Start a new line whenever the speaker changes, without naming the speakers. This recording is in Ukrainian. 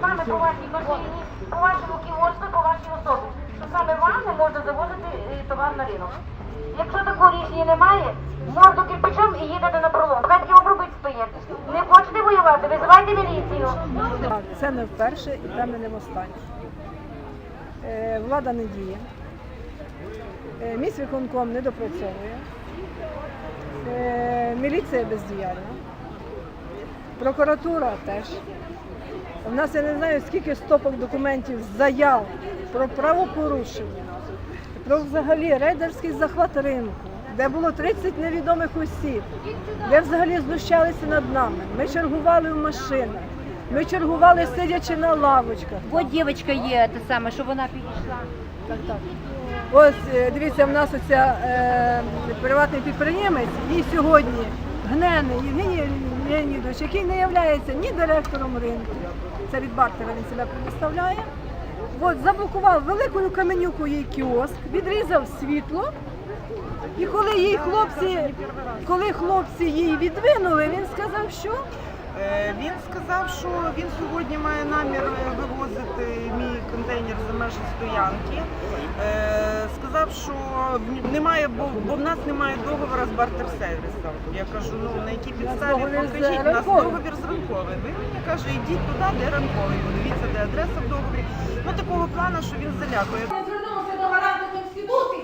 саме по вашій машині, по вашому кіоску, по вашій особі. Що саме вам не можна завозити е, товар на ринок. Якщо такого рішення немає, морду кирпичом і їдете на пролом. Хай обробить стоїть. Не хочете воювати, визивайте міліцію.
Це не вперше і певне не востаннє. Е, Влада не діє. Е, Міськвиконком не допрацьовує. Міліція бездіяльна. Прокуратура теж. У нас я не знаю скільки стопок документів, заяв про правопорушення, про взагалі рейдерський захват ринку, де було 30 невідомих осіб, де взагалі знущалися над нами. Ми чергували в машинах, ми чергували сидячи на лавочках.
От дівчинка є те саме, що вона підійшла.
Так, так. Ось е, дивіться, в нас оця е, приватний підприємець, їй сьогодні гнений Євгеній Леонідович, який не є ні директором ринку, це від Бартера він себе представляє. От заблокував великою каменюкою її кіоск, відрізав світло. І коли їй хлопці, коли хлопці її відвинули, він сказав, що
Він сказав, що він сьогодні має намір е, вивозити мій контейнер за межі стоянки. Е, Сказав, що немає, бо, бо в нас немає договору з бартер-сервісом. Я кажу, ну на якій підставі покажіть, у нас договір з ранковим. Він мені каже, йдіть туди, де ранковий. Подивіться, де адреса в договорі. Ну такого плану, що він залякує.
Ми звернулися до гаранту конституції